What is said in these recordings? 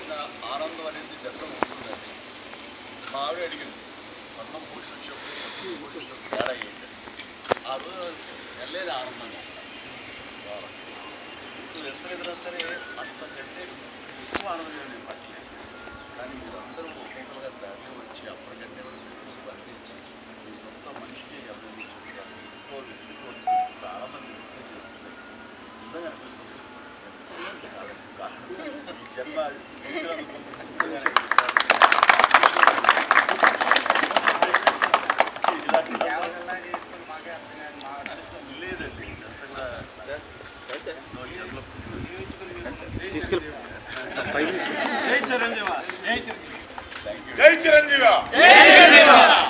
వచ్చిన ఆనందం అనేది వ్యక్తం ఉంటుందండి మా ఆవిడ అడిగింది అన్నం పోషణ తేడా ఏంటి ఆ రోజు వెళ్ళేది ఆనందం ఎంత ఎదురా సరే అంతకంటే ఎక్కువ ఆనందంగా పట్టలేదు. కానీ మీరు అందరూ ఈ జన్మ ఇలాంటి లేదండి ఇదంతా కూడా నో జన్మ తీసుకెళ్ళి జై చిరంజీవి. జై మెగాస్టార్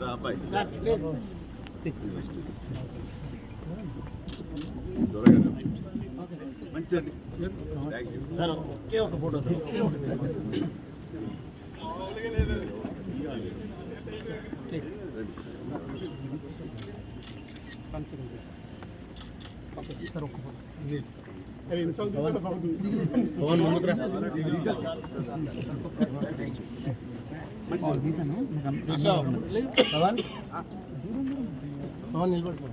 రా అబ్బాయి. మంచిదండి థ్యాంక్ యూ పవన్ ముందుకు రా పవన్ పవన్ నిలబడిపో